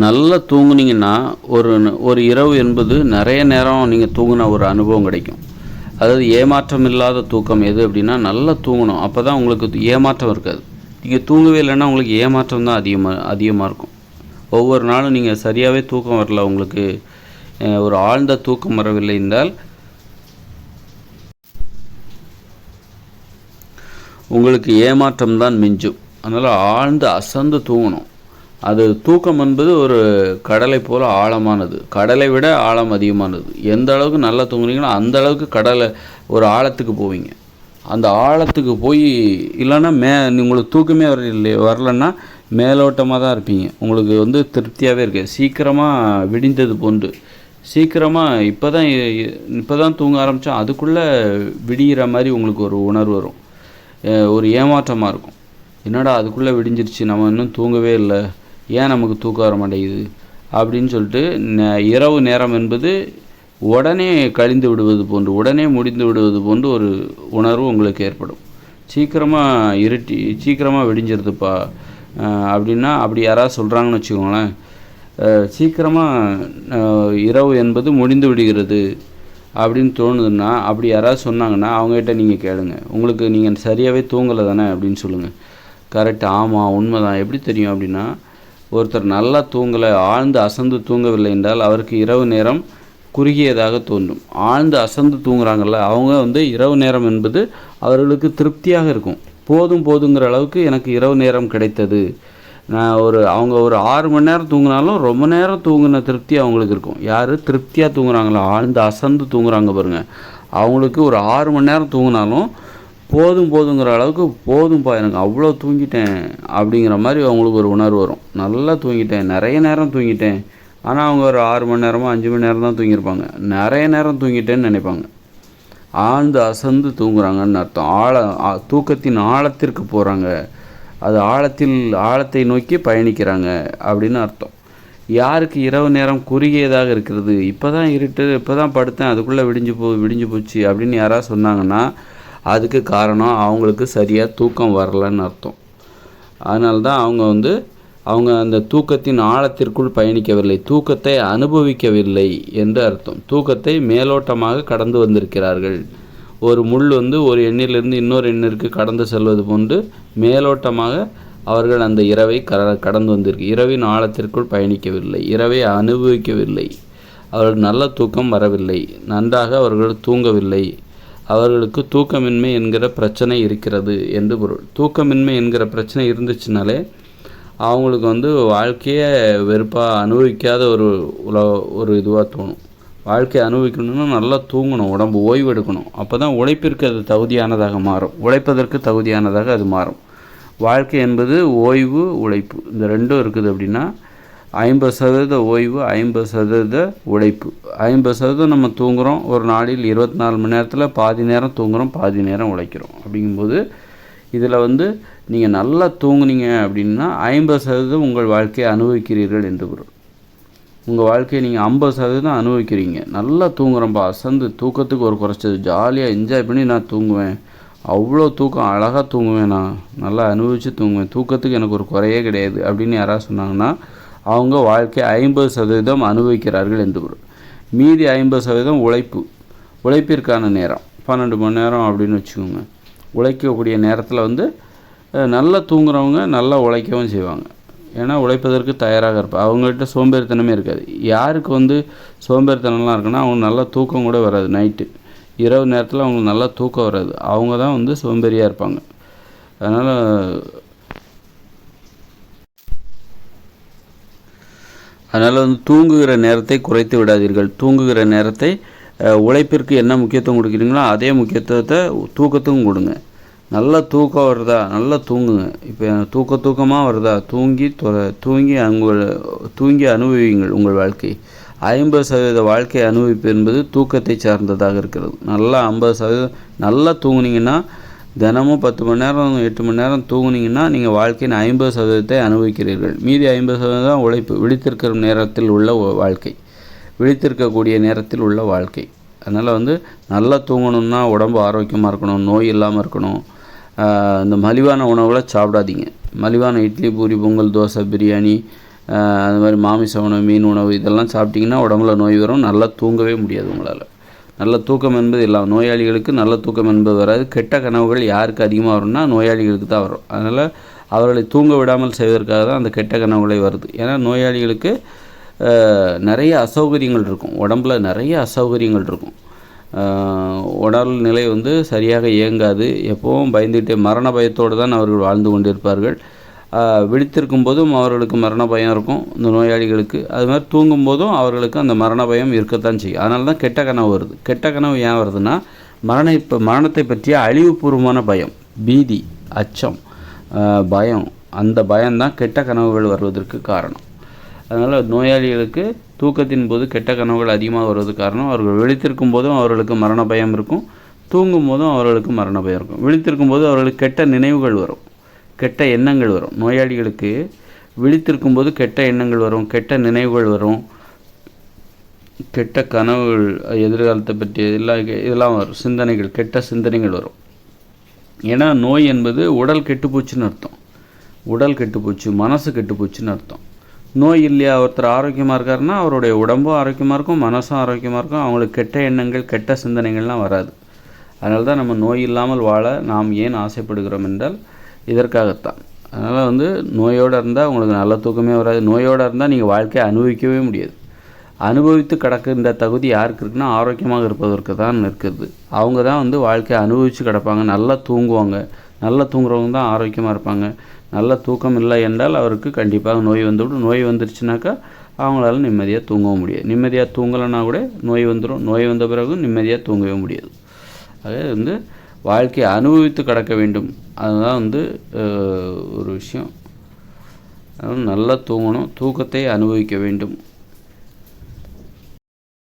நல்லா தூங்குனீங்கன்னா ஒரு ஒரு இரவு என்பது நிறைய நேரம் நீங்கள் தூங்கின ஒரு அனுபவம் கிடைக்கும். அதாவது ஏமாற்றம் இல்லாத தூக்கம் எது அப்படின்னா நல்லா தூங்கணும். அப்போ தான் உங்களுக்கு ஏமாற்றம் இருக்காது. நீங்கள் தூங்கவே இல்லைன்னா உங்களுக்கு ஏமாற்றம் தான் அதிகமாக அதிகமாக இருக்கும். ஒவ்வொரு நாளும் நீங்கள் சரியாகவே தூக்கம் வரல உங்களுக்கு ஒரு ஆழ்ந்த தூக்கம் வரவில்லை என்றால் உங்களுக்கு ஏமாற்றம் தான் மிஞ்சும். அதனால் ஆழ்ந்து அசந்து தூங்கணும். அது தூக்கம் என்பது ஒரு கடலை போல் ஆழமானது. கடலை விட ஆழம் அதிகமானது. எந்த அளவுக்கு நல்லா தூங்குறீங்களோ அந்த அளவுக்கு கடலை ஒரு ஆழத்துக்கு போவீங்க. அந்த ஆழத்துக்கு போய் இல்லைன்னா மே உங்களுக்கு தூக்கமே வர வரலன்னா மேலோட்டமாக தான் இருப்பீங்க. உங்களுக்கு வந்து திருப்தியாகவே இருக்கு. சீக்கிரமாக விடிந்தது போன்று. சீக்கிரமாக இப்போ தான் இப்போ தான் தூங்க ஆரம்பித்தோம் அதுக்குள்ளே விடிகிற மாதிரி உங்களுக்கு ஒரு உணர்வு வரும். ஒரு ஏமாற்றமாக இருக்கும். என்னடா அதுக்குள்ளே விடிஞ்சிருச்சு நம்ம இன்னும் தூங்கவே இல்லை. ஏன் நமக்கு தூக்கம் வர மாட்டேங்குது அப்படின்னு சொல்லிட்டு ந- இரவு நேரம் என்பது உடனே கழிந்து விடுவது போன்று உடனே முடிந்து விடுவது போன்று ஒரு உணர்வு உங்களுக்கு ஏற்படும். சீக்கிரமாக இருட்டி சீக்கிரமாக விடிஞ்சிருதுப்பா அப்படின்னா அப்படி யாராவது சொல்கிறாங்கன்னு வச்சுக்கோங்களேன். சீக்கிரமாக இரவு என்பது முடிந்து விடுகிறது அப்படின்னு தோணுதுன்னா அப்படி யாராவது சொன்னாங்கன்னா அவங்ககிட்ட நீங்கள் கேளுங்க. உங்களுக்கு நீங்கள் சரியாகவே தூங்கலை தானே அப்படின்னு சொல்லுங்கள் கரெக்ட் ஆமாம் உண்மை தான் எப்படி தெரியும் அப்படின்னா ஒருத்தர் நல்லா தூங்கலை ஆழ்ந்து அசந்து தூங்கவில்லை என்றால் அவருக்கு இரவு நேரம் குறுகியதாக தோன்றும். ஆழ்ந்து அசந்து தூங்குறாங்கல்ல அவங்க வந்து இரவு நேரம் என்பது அவர்களுக்கு திருப்தியாக இருக்கும். போதும் போதுங்கிற அளவுக்கு எனக்கு இரவு நேரம் கிடைத்தது. நான் ஒரு அவங்க ஒரு ஆறு மணி நேரம் தூங்கினாலும் ரொம்ப நேரம் தூங்கின திருப்தி அவங்களுக்கு இருக்கும். யார்? திருப்தியாக தூங்குறாங்களோ? ஆழ்ந்து அசந்து தூங்குறாங்க பாருங்கள் அவங்களுக்கு ஒரு ஆறு மணி நேரம் தூங்கினாலும் போதும் போதுங்கிற அளவுக்கு போதும்ப்பா எனக்கு அவ்வளோ தூங்கிட்டேன் அப்படிங்கிற மாதிரி அவங்களுக்கு ஒரு உணர்வு வரும். நல்லா தூங்கிட்டேன் நிறைய நேரம் தூங்கிட்டேன். ஆனால் அவங்க ஒரு ஆறு மணி நேரமோ அஞ்சு மணி நேரம் தான் தூங்கியிருப்பாங்க. நிறைய நேரம் தூங்கிட்டேன்னு நினைப்பாங்க. ஆழ்ந்து அசந்து தூங்குறாங்கன்னு அர்த்தம். ஆழ ஆ- தூக்கத்தின் ஆழத்திற்கு போகிறாங்க அது ஆழத்தில் ஆழத்தை நோக்கி பயணிக்கிறாங்க அப்படின்னு அர்த்தம். யாருக்கு இரவு நேரம் குறுகியதாக இருக்கிறது? இப்போ தான் இருட்டு இப்போ தான் படுத்தேன் அதுக்குள்ளே விடிஞ்சு போ விடிஞ்சு போச்சு அப்படின்னு யாராவது சொன்னாங்கன்னா அதுக்கு காரணம் அவங்களுக்கு சரியாக தூக்கம் வரலன்னு அர்த்தம். அதனால தான் அவங்க வந்து அவங்க அந்த தூக்கத்தின் ஆழத்திற்குள் பயணிக்கவில்லை தூக்கத்தை அனுபவிக்கவில்லை என்று அர்த்தம். தூக்கத்தை மேலோட்டமாக கடந்து வந்திருக்கிறார்கள். ஒரு முள் வந்து ஒரு எண்ணிலிருந்து இன்னொரு எண்ணிற்கு கடந்து செல்வது போன்று மேலோட்டமாக அவர்கள் அந்த இரவை க கடந்து வந்திருக்கு. இரவின் ஆழத்திற்குள் பயணிக்கவில்லை இரவை அனுபவிக்கவில்லை. அவர்கள் நல்ல தூக்கம் வரவில்லை நன்றாக அவர்கள் தூங்கவில்லை. அவர்களுக்கு தூக்கமின்மை என்கிற பிரச்சனை இருக்கிறது என்று பொருள். தூக்கமின்மை என்கிற பிரச்சனை இருந்துச்சுனாலே அவங்களுக்கு வந்து வாழ்க்கையை வெறுப்பாக அனுபவிக்காத ஒரு உல ஒரு இதுவாக தோணும். வாழ்க்கையை அனுபவிக்கணும்னா நல்லா தூங்கணும் உடம்பு ஓய்வு எடுக்கணும் அப்போ தான் உழைப்பிற்கு அது தகுதியானதாக மாறும். உழைப்பதற்கு தகுதியானதாக அது மாறும். வாழ்க்கை என்பது ஓய்வு உழைப்பு. இந்த ரெண்டும் இருக்குது அப்படின்னா ஐம்பது சதவீத ஓய்வு ஐம்பது சதவீத உழைப்பு. ஐம்பது சதவீதம் நம்ம தூங்குகிறோம் ஒரு நாளில் இருபத்தி நாலு மணி நேரத்தில் பாதி நேரம் தூங்குகிறோம் பாதி நேரம் உழைக்கிறோம். அப்படிங்கும்போது இதில் வந்து நீங்கள் நல்லா தூங்குனீங்க அப்படின்னா ஐம்பது சதவீதம் உங்கள் வாழ்க்கையை அனுபவிக்கிறீர்கள் என்று பொருள். உங்கள் வாழ்க்கையை நீங்கள் ஐம்பது சதவீதம் அனுபவிக்கிறீங்க. நல்லா தூங்குறோம்ப்பா அசந்து தூக்கத்துக்கு ஒரு குறைச்சது. ஜாலியாக என்ஜாய் பண்ணி நான் தூங்குவேன். அவ்வளோ தூக்கம் அழகாக தூங்குவேன் நான். நல்லா அனுபவித்து தூங்குவேன். தூக்கத்துக்கு எனக்கு ஒரு குறையே கிடையாது அப்படின்னு யாராவது சொன்னாங்கன்னா அவங்க வாழ்க்கையை ஐம்பது சதவீதம் அனுபவிக்கிறார்கள் என்று பொருள் மீதி ஐம்பது சதவீதம் உழைப்பு. உழைப்பிற்கான நேரம். பன்னெண்டு மணி நேரம் அப்படின்னு வச்சுக்கோங்க. உழைக்கக்கூடிய நேரத்தில் வந்து நல்லா தூங்குறவங்க நல்லா உழைக்கவும் செய்வாங்க. ஏன்னா உழைப்பதற்கு தயாராக இருப்பாங்க அவங்கள்ட்ட சோம்பேறித்தனமே இருக்காது. யாருக்கு வந்து சோம்பேறித்தனம்லாம் இருக்குன்னா அவங்க நல்லா தூக்கம் கூட வராது நைட்டு. இரவு நேரத்தில் அவங்களுக்கு நல்லா தூக்கம் வராது. அவங்க தான் வந்து சோம்பேறியாக இருப்பாங்க. அதனால் அதனால் வந்து தூங்குகிற நேரத்தை குறைத்து விடாதீர்கள். தூங்குகிற நேரத்தை உழைப்பிற்கு என்ன முக்கியத்துவம் கொடுக்குறீங்களோ அதே முக்கியத்துவத்தை தூக்கத்துக்கும் கொடுங்க. நல்லா தூக்கம் வருதா? நல்லா தூங்குங்க. இப்போ தூக்க தூக்கமாக வருதா? தூங்கி தொ- தூங்கி உங்கள் தூங்கி அனுபவிங்கள் உங்கள் வாழ்க்கை. ஐம்பது சதவீத வாழ்க்கை அனுபவிப்பு என்பது தூக்கத்தை சார்ந்ததாக இருக்கிறது. நல்லா ஐம்பது சதவீதம் நல்லா தூங்குனீங்கன்னா தினமும் பத்து மணி நேரம் எட்டு மணி நேரம் தூங்குனீங்கன்னா நீங்கள் வாழ்க்கையின் ஐம்பது சதவீதத்தை அனுபவிக்கிறீர்கள். மீதி ஐம்பது சதவீதம் உழைப்பு. விழித்திருக்கிற நேரத்தில் உள்ள வாழ்க்கை. விழித்திருக்கக்கூடிய நேரத்தில் உள்ள வாழ்க்கை. அதனால் வந்து நல்லா தூங்கணும்னா உடம்பு ஆரோக்கியமாக இருக்கணும் நோய் இல்லாமல் இருக்கணும். இந்த மலிவான உணவுகளை சாப்பிடாதீங்க. மலிவான இட்லி பூரி பொங்கல் தோசை பிரியாணி அது மாதிரி மாமிச உணவு மீன் உணவு இதெல்லாம் சாப்பிட்டிங்கன்னா உடம்புல நோய் வரும். நல்லா தூங்கவே முடியாது உங்களால். நல்ல தூக்கம் என்பது இல்லை நோயாளிகளுக்கு நல்ல தூக்கம் என்பது வராது. கெட்ட கனவுகள் யாருக்கு அதிகமாக வரும்னா நோயாளிகளுக்கு தான் வரும். அதனால் அவர்களை தூங்க விடாமல் செய்வதற்காக தான் அந்த கெட்ட கனவுகளை வருது. ஏன்னா நோயாளிகளுக்கு நிறைய அசௌகரியங்கள் இருக்கும். உடம்புல நிறைய அசௌகரியங்கள் இருக்கும். உடல் நிலை வந்து சரியாக இயங்காது. எப்போவும் பயந்துகிட்டே மரண பயத்தோடு தான் அவர்கள் வாழ்ந்து கொண்டிருப்பார்கள். விழித்திருக்கும் போதும் அவர்களுக்கு மரண பயம் இருக்கும் இந்த நோயாளிகளுக்கு. அது மாதிரி தூங்கும் போதும் அவர்களுக்கு அந்த மரண பயம் இருக்கத்தான் செய்யும். அதனால தான் கெட்ட கனவு வருது. கெட்ட கனவு ஏன் வருதுன்னா மரண இப்போ மரணத்தை பற்றிய அழிவுபூர்வமான பயம் பீதி அச்சம் பயம். அந்த பயம்தான் கெட்ட கனவுகள் வருவதற்கு காரணம். அதனால் நோயாளிகளுக்கு தூக்கத்தின் போது கெட்ட கனவுகள் அதிகமாக வருவது காரணம் அவர்கள் விழித்திருக்கும் போதும் அவர்களுக்கு மரண பயம் இருக்கும் தூங்கும் போதும் அவர்களுக்கு மரண பயம் இருக்கும். விழித்திருக்கும் போது அவர்களுக்கு கெட்ட நினைவுகள் வரும். கெட்ட எண்ணங்கள் வரும். நோயாளிகளுக்கு விழித்திருக்கும் போது கெட்ட எண்ணங்கள் வரும் கெட்ட நினைவுகள் வரும் கெட்ட கனவுகள் எதிர்காலத்தை பற்றி இதெல்லாம் இதெல்லாம் வரும். சிந்தனைகள் கெட்ட சிந்தனைகள் வரும். ஏன்னா நோய் என்பது உடல் கெட்டுப்போச்சுன்னு அர்த்தம். உடல் கெட்டுப்போச்சு மனசு கெட்டுப்போச்சுன்னு அர்த்தம். நோய் இல்லையா ஒருத்தர் ஆரோக்கியமாக இருக்காருன்னா அவருடைய உடம்பும் ஆரோக்கியமாக இருக்கும் மனசும் ஆரோக்கியமாக இருக்கும் அவங்களுக்கு கெட்ட எண்ணங்கள் கெட்ட சிந்தனைகள்லாம் வராது. அதனால தான் நம்ம நோய் இல்லாமல் வாழ நாம் ஏன் ஆசைப்படுகிறோம் என்றால் இதற்காகத்தான். அதனால் வந்து நோயோடு இருந்தால் உங்களுக்கு நல்ல தூக்கமே வராது. நோயோடு இருந்தால் நீங்கள் வாழ்க்கையை அனுபவிக்கவே முடியாது. அனுபவித்து கிடக்கின்ற தகுதி யாருக்கு இருக்குன்னா ஆரோக்கியமாக இருப்பதற்கு தான் இருக்குது அவங்க தான் வந்து வாழ்க்கையை அனுபவித்து கிடப்பாங்க. நல்லா தூங்குவாங்க. நல்லா தூங்குறவங்க தான் ஆரோக்கியமாக இருப்பாங்க. நல்ல தூக்கம் இல்லை என்றால் அவருக்கு கண்டிப்பாக நோய் வந்துவிடும். நோய் வந்துருச்சுனாக்கா அவங்களால நிம்மதியாக தூங்கவும் முடியாது. நிம்மதியாக தூங்கலைன்னா கூட நோய் வந்துடும் நோய் வந்த பிறகு நிம்மதியாக தூங்கவே முடியாது. அது வந்து வாழ்க்கையை அனுபவித்து கடக்க வேண்டும். அதுதான் வந்து ஒரு விஷயம். நல்லா தூங்கணும். தூக்கத்தை அனுபவிக்க வேண்டும்.